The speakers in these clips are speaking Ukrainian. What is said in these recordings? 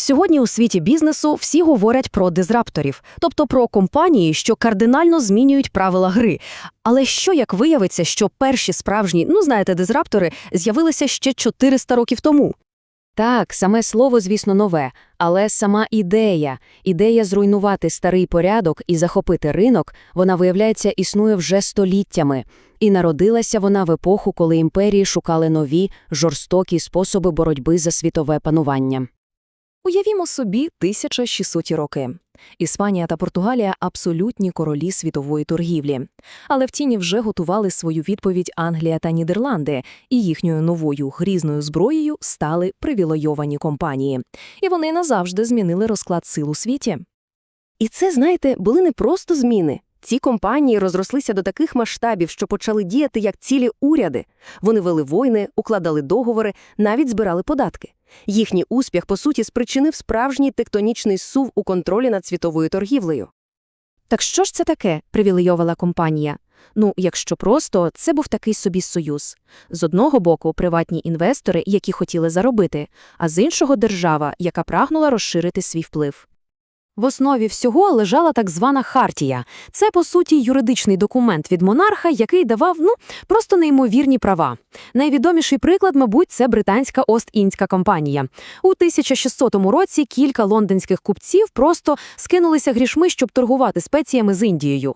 Сьогодні у світі бізнесу всі говорять про дизрапторів, тобто про компанії, що кардинально змінюють правила гри. Але що як виявиться, що перші справжні, ну знаєте, дизраптори з'явилися ще 400 років тому? Так, саме слово, звісно, нове, але сама ідея, ідея зруйнувати старий порядок і захопити ринок, вона, виявляється, існує вже століттями. І народилася вона в епоху, коли імперії шукали нові, жорстокі способи боротьби за світове панування. Уявімо собі 1600 роки. Іспанія та Португалія – абсолютні королі світової торгівлі. Але в тіні вже готували свою відповідь Англія та Нідерланди, і їхньою новою грізною зброєю стали привілейовані компанії. І вони назавжди змінили розклад сил у світі. І це, знаєте, були не просто зміни. Ці компанії розрослися до таких масштабів, що почали діяти як цілі уряди. Вони вели війни, укладали договори, навіть збирали податки. Їхній успіх, по суті, спричинив справжній тектонічний сув у контролі над світовою торгівлею. Так що ж це таке, привілейована компанія? Ну, якщо просто, це був такий собі союз. З одного боку, приватні інвестори, які хотіли заробити, а з іншого – держава, яка прагнула розширити свій вплив. В основі всього лежала так звана хартія. Це, по суті, юридичний документ від монарха, який давав, ну, просто неймовірні права. Найвідоміший приклад, мабуть, це британська Ост-Індська компанія. У 1600 році кілька лондонських купців просто скинулися грішми, щоб торгувати спеціями з Індією.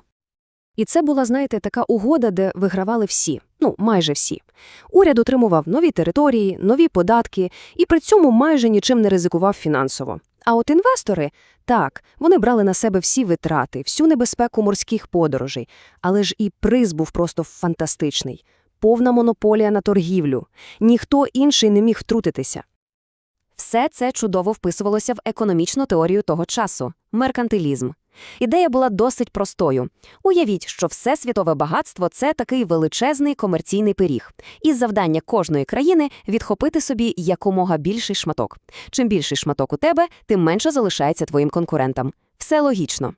І це була, знаєте, така угода, де вигравали всі, ну, майже всі. Уряд отримував нові території, нові податки і при цьому майже нічим не ризикував фінансово. А от інвестори, так, вони брали на себе всі витрати, всю небезпеку морських подорожей, але ж і приз був просто фантастичний. Повна монополія на торгівлю. Ніхто інший не міг втрутитися. Все це чудово вписувалося в економічну теорію того часу – меркантилізм. Ідея була досить простою. Уявіть, що все світове багатство – це такий величезний комерційний пиріг. І завдання кожної країни – відхопити собі якомога більший шматок. Чим більший шматок у тебе, тим менше залишається твоїм конкурентам. Все логічно.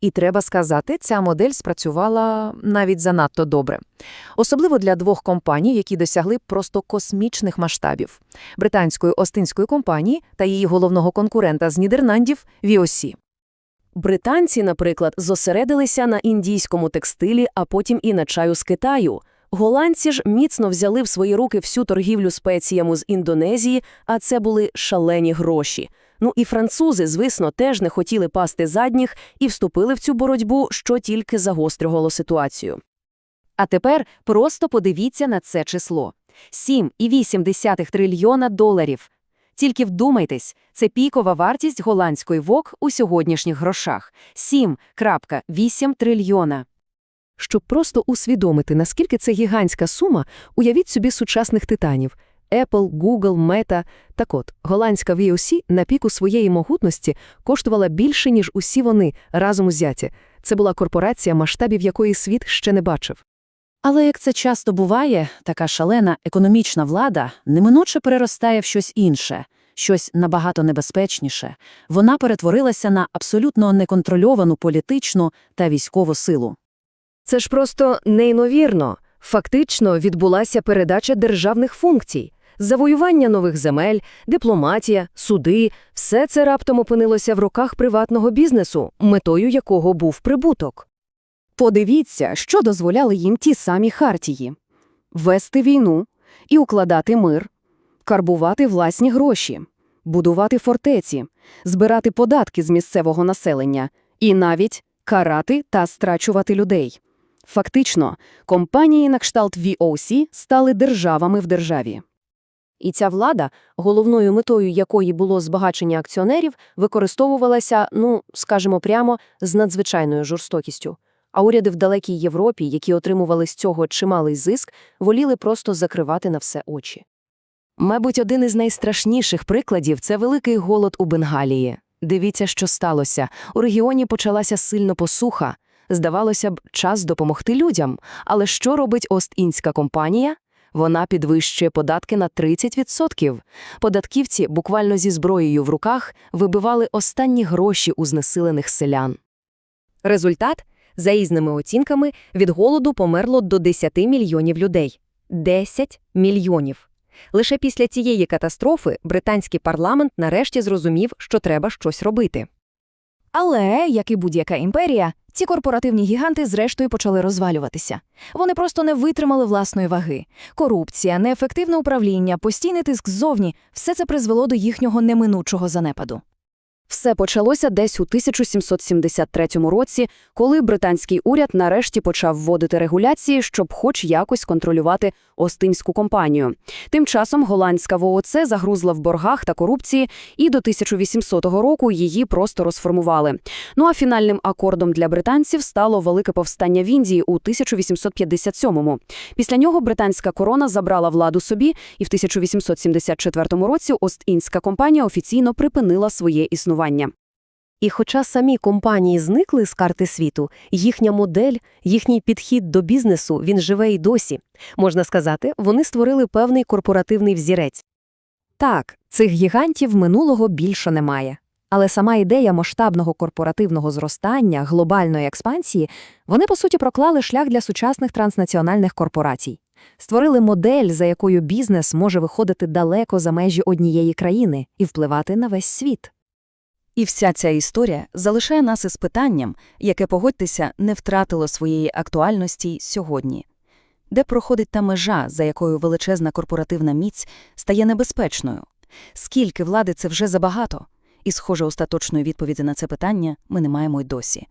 І треба сказати, ця модель спрацювала навіть занадто добре. Особливо для двох компаній, які досягли просто космічних масштабів – британської Остинської компанії та її головного конкурента з Нідерландів – VOC. Британці, наприклад, зосередилися на індійському текстилі, а потім і на чаю з Китаю. Голландці ж міцно взяли в свої руки всю торгівлю спеціями з Індонезії, а це були шалені гроші. Ну і французи, звісно, теж не хотіли пасти задніх і вступили в цю боротьбу, що тільки загострювало ситуацію. А тепер просто подивіться на це число. 7,8 трильйона доларів. Тільки вдумайтесь, це пікова вартість голландської ВОК у сьогоднішніх грошах – 7,8 трильйона. Щоб просто усвідомити, наскільки це гігантська сума, уявіть собі сучасних титанів – Apple, Google, Meta. Так от, голландська VOC на піку своєї могутності коштувала більше, ніж усі вони разом узяті. Це була корпорація, масштабів якої світ ще не бачив. Але як це часто буває, така шалена економічна влада неминуче переростає в щось інше, щось набагато небезпечніше. Вона перетворилася на абсолютно неконтрольовану політичну та військову силу. Це ж просто неймовірно. Фактично відбулася передача державних функцій. Завоювання нових земель, дипломатія, суди – все це раптом опинилося в руках приватного бізнесу, метою якого був прибуток. Подивіться, що дозволяли їм ті самі хартії – вести війну і укладати мир, карбувати власні гроші, будувати фортеці, збирати податки з місцевого населення і навіть карати та страчувати людей. Фактично, компанії на кшталт VOC стали державами в державі. І ця влада, головною метою якої було збагачення акціонерів, використовувалася, ну, скажімо прямо, з надзвичайною жорстокістю. А уряди в далекій Європі, які отримували з цього чималий зиск, воліли просто закривати на все очі. Мабуть, один із найстрашніших прикладів – це великий голод у Бенгалії. Дивіться, що сталося. У регіоні почалася сильно посуха. Здавалося б, час допомогти людям. Але що робить Ост-Індська компанія? Вона підвищує податки на 30%. Податківці буквально зі зброєю в руках вибивали останні гроші у знесилених селян. Результат – за різними оцінками, від голоду померло до 10 мільйонів людей. 10 мільйонів. Лише після цієї катастрофи британський парламент нарешті зрозумів, що треба щось робити. Але, як і будь-яка імперія, ці корпоративні гіганти зрештою почали розвалюватися. Вони просто не витримали власної ваги. Корупція, неефективне управління, постійний тиск ззовні – все це призвело до їхнього неминучого занепаду. Все почалося десь у 1773 році, коли британський уряд нарешті почав вводити регуляції, щоб хоч якось контролювати Остинську компанію. Тим часом голландська ВОЦ загрузла в боргах та корупції, і до 1800 року її просто розформували. Ну а фінальним акордом для британців стало Велике повстання в Індії у 1857-му. Після нього британська корона забрала владу собі, і в 1874 році Ост-Індська компанія офіційно припинила своє існування. І хоча самі компанії зникли з карти світу, їхня модель, їхній підхід до бізнесу, він живе й досі. Можна сказати, вони створили певний корпоративний взірець. Так, цих гігантів минулого більше немає. Але сама ідея масштабного корпоративного зростання, глобальної експансії, вони, по суті, проклали шлях для сучасних транснаціональних корпорацій. Створили модель, за якою бізнес може виходити далеко за межі однієї країни і впливати на весь світ. І вся ця історія залишає нас із питанням, яке, погодьтеся, не втратило своєї актуальності сьогодні. Де проходить та межа, за якою величезна корпоративна міць стає небезпечною? Скільки влади це вже забагато? І, схоже, остаточної відповіді на це питання ми не маємо й досі.